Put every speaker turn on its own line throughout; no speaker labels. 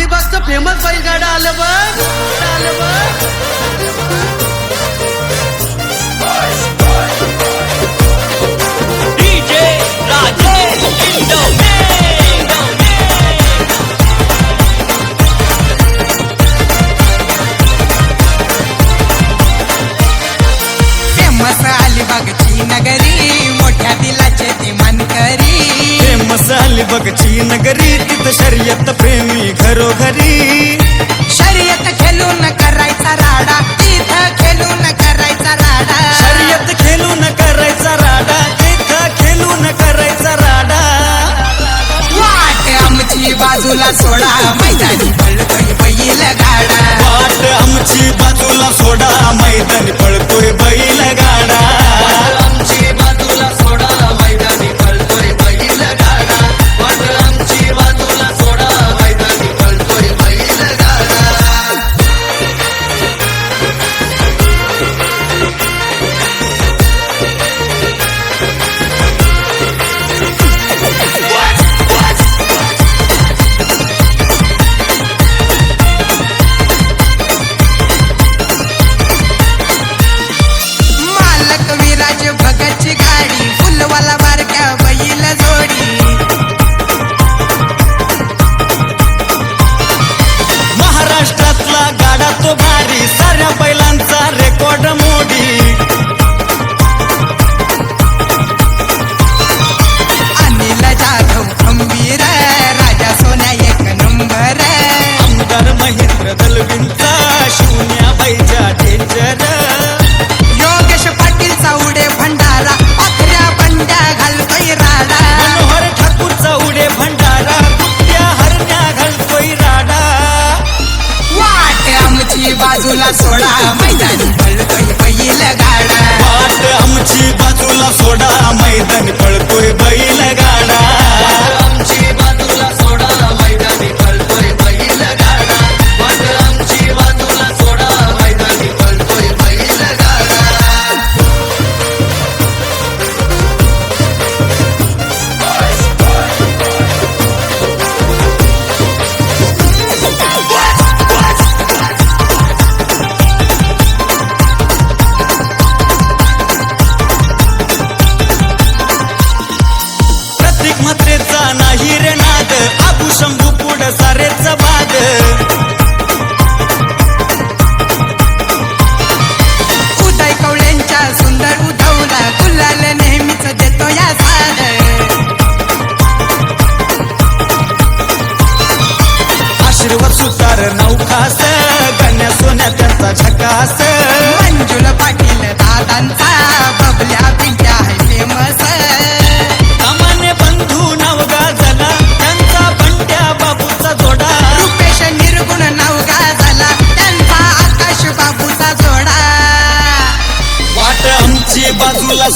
अलिबागचं famous बैलगाडा आलं बघ. आलं बघ.
झाली बघची नगरी
तिथं शर्यत प्रेमी घरोघरी.
शर्यत खेळून करायचा राडा तिथं खेळून करायचा राडा.
शर्यत खेळून करायचा राडा तिथं खेळून करायचा राडा.
वाट आमची बाजूला सोडा मैदानी पळतोय बैल गाडा.
वाट आमची बाजूला सोडा मैदानी साऱ्या
पहिला सोडा मैदान पळतोय बैल गाडा.
वाट आमची बाजूला सोडा मैदान पळतोय बैल गाडा.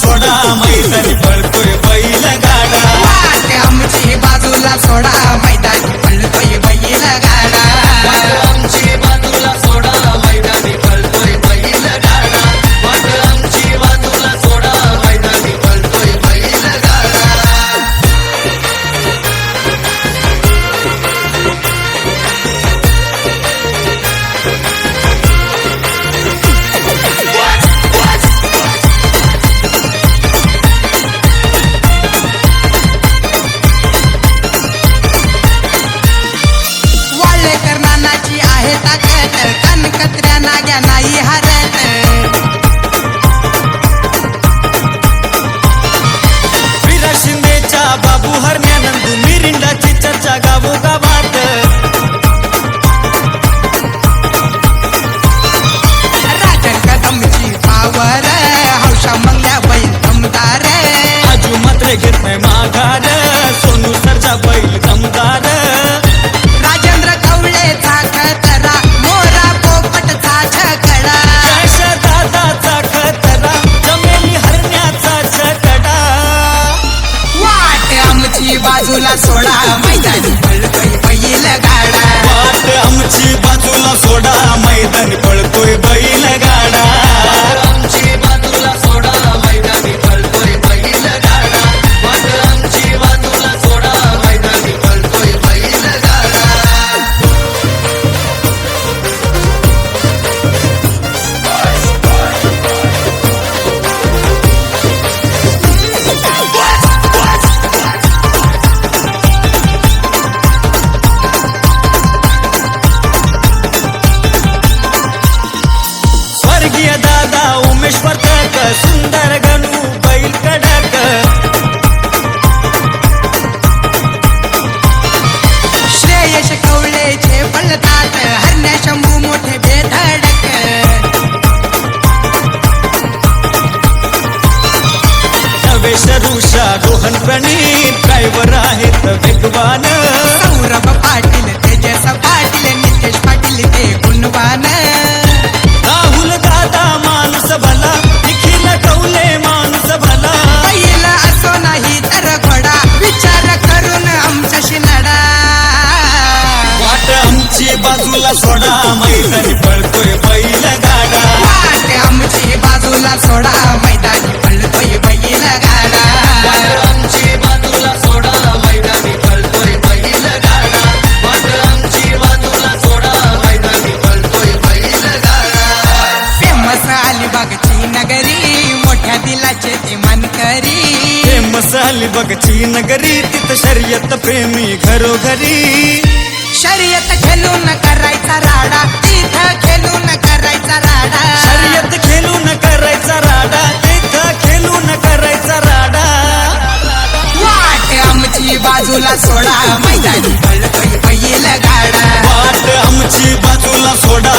सोडा मैदानी पळतोय
पै taking
my mind Rohan Praneet driver आहेत वेगवान.
सौरभ पाटील तेजस पाटील नितेश पाटील ते गुणवान.
राहुल दादा माणूस भला निखिल माणूस भला.
बैल असो नाही तर घोडा विचार करून आमच्याशी लढा.
वाट आमची बाजूला सोडा मैदानी पळतोय बैल गाडा
वाट आमची बाजूला सोडा अलिबागची नगरी
तिथं शर्यत प्रेमी घरोघरी.
शर्यत खेळून करायचा राडा तिथं खेळून करायचा राडा.
शर्यत खेळून करायचा राडा तिथं खेळून करायचा राडा.
वाट आमची बाजूला सोडा मैदानी पळतोय बैल गाडा.
वाट आमची बाजूला सोडा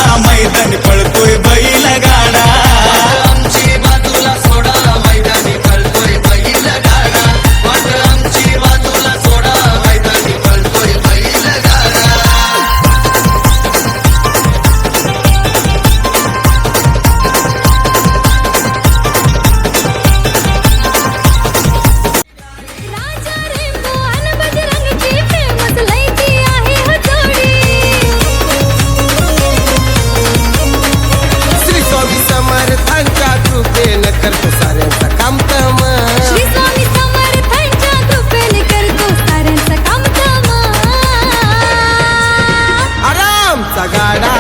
साऱ्यांचं